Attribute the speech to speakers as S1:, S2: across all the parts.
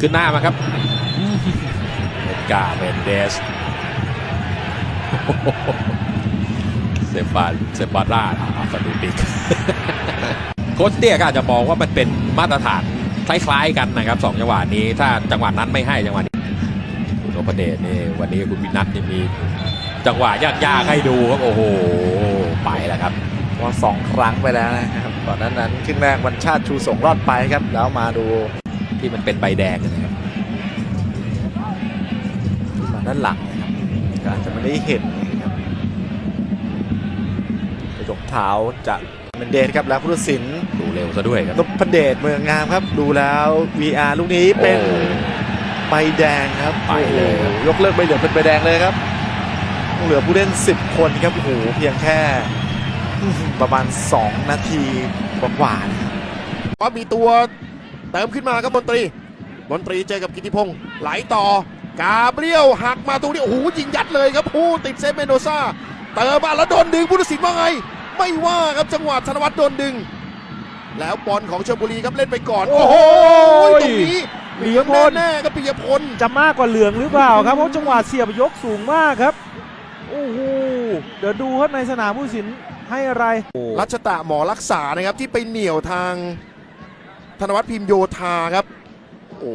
S1: ขึ้นหน้ามาครับเอ็ดการ์เมนเดสเซฟานเซฟาร่าอาฟาดูติกโค้ชเตี้ยก็อาจจะมองว่ามันเป็นมาตรฐานคล้ายๆกันนะครับสองจังหวะนี้ ถ้าจังหวะนั้นไม่ให้จังหวะนี้คุณโอปเดชนี่วันนี้คุณวินัทนี่มีจังหวะยากๆให้ดูครับโอ้โหไปแล้วครับ
S2: ว่าสองครั้งไปแล้วนะครับก่อนนั้นนั้นครึ่งแรกวันชาติชูส่งรอดไปครับ แล้วมาดู
S1: ที่มันเป็นใบแดงนะครับ
S2: มาด้านหลังนะครับก็อาจจะไม่ได้เห็นนะครับกระจกเท้าจากเมนเดสครับแล้วผู้ตัดสิน
S1: ดูเร็วซะด้วยครับ
S2: นพเดชเมืองงามครับ ดูแล้ว VR ลูกนี้เป็น
S1: โอ้
S2: ใบแดงครับ
S1: ไปเลยครับ
S2: โอ้โหยกเลิกใบเหลืองเป็นใบแดงเลยครับ เหลือผู้เล่น 10 คนครับโอ้โหเพียงแค่ ประมาณ 2 นาทีกว่าๆนะครับ
S3: ว่ามีตัว เติมขึ้นมาครับมนตรีมนตรีเจอกับกิติพงศ์ไหลต่อกาเบรียลหักมาตรงนี้โอ้โหยิงยัดเลยครับผู้ติดเซฟเมนโดซ่าเติมมาแล้วโดนดึงผู้ตัดสินว่าไง ไม่ว่าครับจังหวะธนวัฒน์โดนดึง แล้วบอลของชลบุรีครับเล่นไปก่อน โอ้โหตรงนี้เหลืองแน่ๆครับปิยพล
S4: จะมากกว่าเหลืองหรือเปล่าครับเพราะจังหวะเสียบยกสูงมากครับโอ้โหเดี๋ยวดูครับในสนามผู้ตัดสินให้อะไร
S3: รัชตะหมอรักษานะครับที่ไปเหนี่ยวทาง ธนวัฒน์พิมพ์โยธาครับ โอ้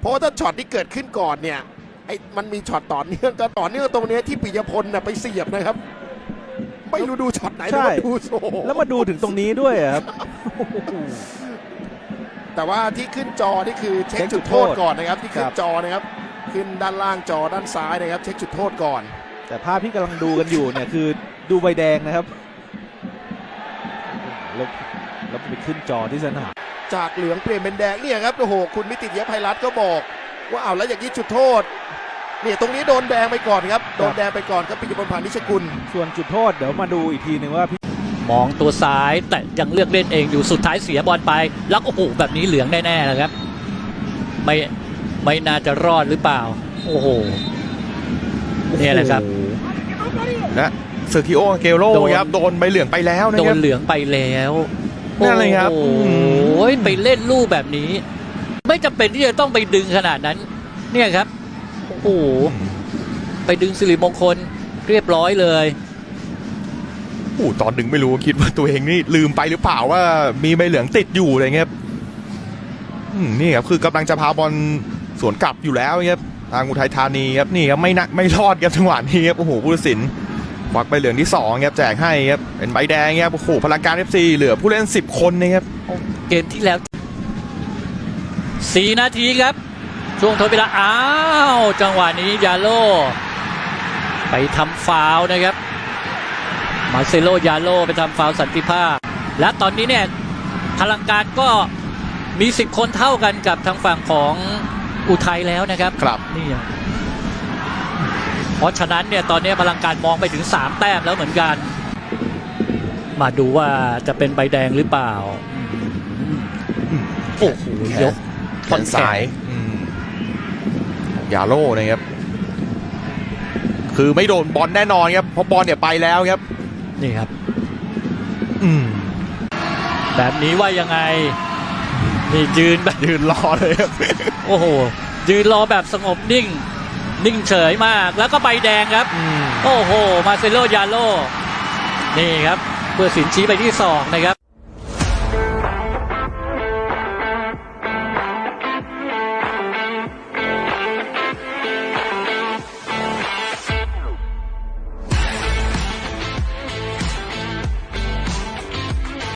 S3: เพราะว่าถ้าช็อตที่เกิดขึ้นก่อนเนี่ยไอ้มันมีช็อตต่อเนื่องก็ต่อเนื่องตรงเนี้ยที่ปิยพลน่ะไปเสียบนะครับ ไม่รู้ดูช็อตไหน
S4: ใช่
S3: แต่ว่าดูโอ้โห
S4: แล้วมาดูถึงตรงนี้ด้วยอะครับ
S3: แต่ว่าที่ขึ้นจอนี่คือเช็ค
S4: เช็คจุ
S3: จุ
S4: ด
S3: ด
S4: โท
S3: โท
S4: ษ
S3: ษก่อนนะครับ ที่ขึ้
S4: คนรับ
S3: จอนะครับ ขึ้นด้านล่างจอด้านซ้ายนะครับ เช็คจุดโทษก่อน
S4: แต่ภาพที่กำลังดูกันอยู่เนี่ยคือดูใบแดงนะครับแล้วแล้วไปขึ้นจอที่สนาม
S3: จากเหลืองเปลี่ยนเป็นแดงเนี่ยครับโอ้โหคุณมิติยภัยรัตน์ก็บอก ว่าเอาวแล้วอย่างนี้จุดโทษเนี่ยตรงนี้โดนแดงไปก่อนครับโดนแดงไปก่อนครับปิยพลพานิชกุล
S4: ส่วนจุดโทษเดี๋ยวมาดูอีกทีหนึ่งว่าพี่
S5: มองตัวซ้ายแต่ยังเลือกเล่นเองอยู่สุดท้ายเสียบอลไป แล้วโอ้โหแบบนี้เหลืองแน่ๆแล้วครับ ไม่ไม่น่าจะรอดหรือเปล่า โอ้โหเนี่ยแหละครับ
S6: และเซอร์คิโอเกโร
S5: โดน
S6: ครับโดนใบเหลืองไปแล้วนะ
S5: โด
S6: ครั
S5: น
S6: บ
S5: เหลืองไปแล้ว
S6: นั่นเลยครับ
S5: โอ้
S6: อื
S5: โหไปเล่นลูกแบบนี้ ไม่จำเป็นที่จะต้องไปดึงขนาดนั้น เนี่ยครับ โอ้โหไปดึงสิริมงคลเรียบร้อยเลย
S6: โอ้ตอนดึงไม่รู้คิดว่าตัวเองนี่ลืมไปหรือเปล่าว่ามีใบเหลืองติดอยู่อะไรเงี้ยครับอืมนี่ครับคือกำลังจะพาบอลสวนกลับอยู่แล้วครับทางอุทัยธานีครับนี่ครับไม่นะไม่รอดครับจังหวะนี้ครับโอ้โหผู้ตัดสิน ควักใบเหลืองที่สองครับแจกให้ครับเป็นใบแดงครับโอ้โหพลังการเอฟซีเหลือผู้เล่น 10 คนนะครับ
S5: เกมที่แล้ว 4 นาทีครับ ช่วงทดเวลาอ้าว จังหวะนี้ยาโล ไปทำฟาวล์นะครับ มาเซโลยาโลไปทำฟาวล์สันติภาพ และตอนนี้เนี่ยพลังการก็มี 10 คนเท่ากันกับทางฝั่งของอุทัยแล้วนะครับ
S6: ครับ
S5: นี่อะ เพราะฉะนั้นเนี่ยตอนนี้พลังการมองไปถึง 3 แต้มแล้วเหมือนกัน มาดูว่าจะเป็นใบแดงหรือเปล่าโอ้โหยก
S6: แขนซ้ายอืมยาโลนะครับ คือไม่โดนบอลแน่นอนครับเพราะบอลเนี่ยไปแล้วครับ
S5: นี่ครับ
S6: อืม
S5: แบบนี้ว่ายังไง นี่ยืนแบบ
S6: ยืนรอเลยครับ
S5: โอ้โหยืนรอแบบสงบนิ่ง นิ่งเฉยมากแล้วก็ใบแดงครับ โอ้โห มาเซโลยาโลนี่ครับเพื่อสินชี้ไปที่สองนะครับ